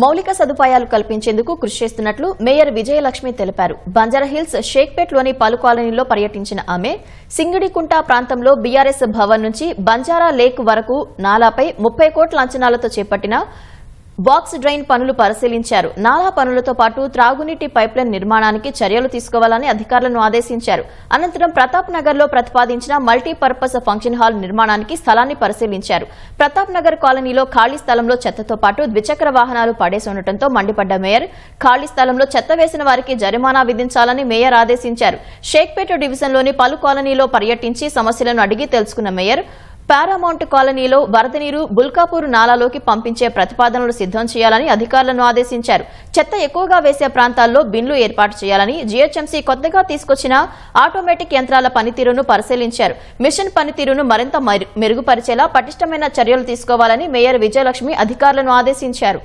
మౌలిక సదుపాయాలు కల్పించేందుకు కృషి చేస్తున్నట్లు మేయర్ విజయలక్ష్మి తెలిపారు. బంజారాహిల్స్ షేక్పేట్లోని పలు కాలనీల్లో పర్యటించిన ఆమె సింగిడికుంట ప్రాంతంలో బీఆర్ఎస్ భవన్ నుంచి బంజారా లేక్ వరకు నాలాపై ముప్పై కోట్ల అంచనాలతో చేపట్టిన బాక్స్ డ్రైన్ పనులు పరిశీలించారు. నాలా పనులతో పాటు త్రాగునీటి పైప్లైన్ నిర్మాణానికి చర్యలు తీసుకోవాలని అధికారులను ఆదేశించారు. అనంతరం ప్రతాప్ నగర్లో ప్రతిపాదించిన మల్టీపర్పస్ ఫంక్షన్ హాల్ నిర్మాణానికి స్థలాన్ని పరిశీలించారు. ప్రతాప్ నగర్ కాలనీలో ఖాళీ స్థలంలో చెత్తతో పాటు ద్విచక్ర వాహనాలు పడేసి ఉండటంతో మండిపడ్డ మేయర్ ఖాళీ స్థలంలో చెత్త వేసిన వారికి జరిమానా విధించాలని మేయర్ ఆదేశించారు. షేక్పేట డివిజన్లోని పలు కాలనీలో పర్యటించి సమస్యలను అడిగి తెలుసుకున్న మేయర్ పారామౌంట్ కాలనీలో వరద నీరు బుల్కాపూర్ నాలాలోకి పంపించే ప్రతిపాదనలు సిద్దం చేయాలని అధికారులను ఆదేశించారు. చెత్త ఎక్కువగా వేసే ప్రాంతాల్లో బిన్లు ఏర్పాటు చేయాలని జీహెచ్ఎంసీ కొత్తగా తీసుకొచ్చిన ఆటోమేటిక్ యంత్రాల పనితీరును పరిశీలించారు. మిషన్ పనితీరును మరింత మెరుగుపరిచేలా పటిష్టమైన చర్యలు తీసుకోవాలని మేయర్ విజయలక్ష్మి అధికారులను ఆదేశించారు.